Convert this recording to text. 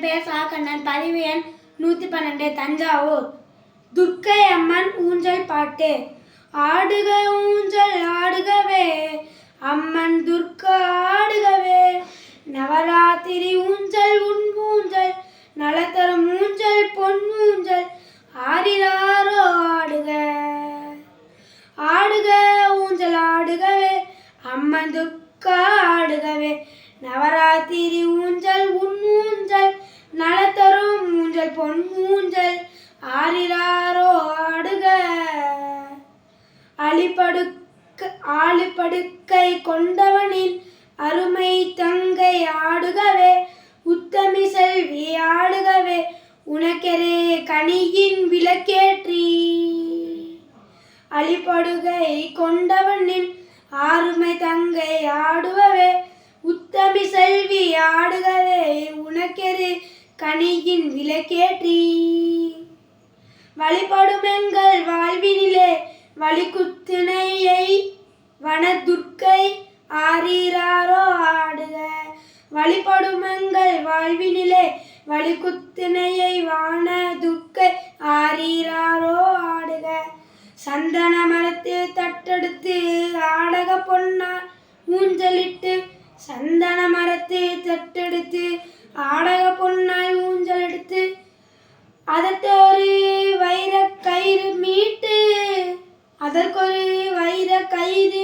என் பேர் சாகண்ணன் பதிவு எண் நூற்றி பன்னெண்டு. தஞ்சாவூர். துர்க்கை அம்மன் ஊஞ்சல் பாட்டு. ஆடுக ஊஞ்சல் ஆடுகவே அம்மன் துர்க்கா ஆடுகவே. நவராத்திரி ஊஞ்சல் உன் ஊஞ்சல் நலத்தரும் ஊஞ்சல் பொன் ஊஞ்சல் ஆடிலாரோ ஆடுக. ஆடுக ஊஞ்சல் ஆடுகவே அம்மன் துர்க்கா ஆடுகவே. நவராத்திரி ஊஞ்சல் உன் ஊஞ்சல் பொன் மூஞ்சல் ஆரிராரோ ஆடுக. அழிப்படுக்க ஆழிப்படுக்கை கொண்டவனின் அருமை தங்கை ஆடுகவே உத்தமி செல்வி ஆடுகவே உனக்கெரே கனியின் விளக்கேற்றி. அழிப்படுகை கொண்டவனின் ஆறுமை தங்கை ஆடுவவே உத்தமி செல்வி ஆடுகவே உனக்கெரு கனியின் விளக்கேற்றி. வழிபடும் எங்கள் வாழ்வினிலே வழிகுத்தினையை வனதுர்க்கை ஆறீராரோ ஆடுக. வழிபடும் எங்கள் வாழ்வினிலே வழிகுத்தினையை வானதுர்க்கை ஆறீராரோ ஆடுக. சந்தன மரத்தில் தட்டெடுத்து ஆடக பொன்னார் ஊஞ்சலிட்டு சந்தன மரத்தில் தட்டெடுத்து ஆடக அதற்கொரு வைர கயிறு மீட்டு அதற்கொரு வைர கயிறு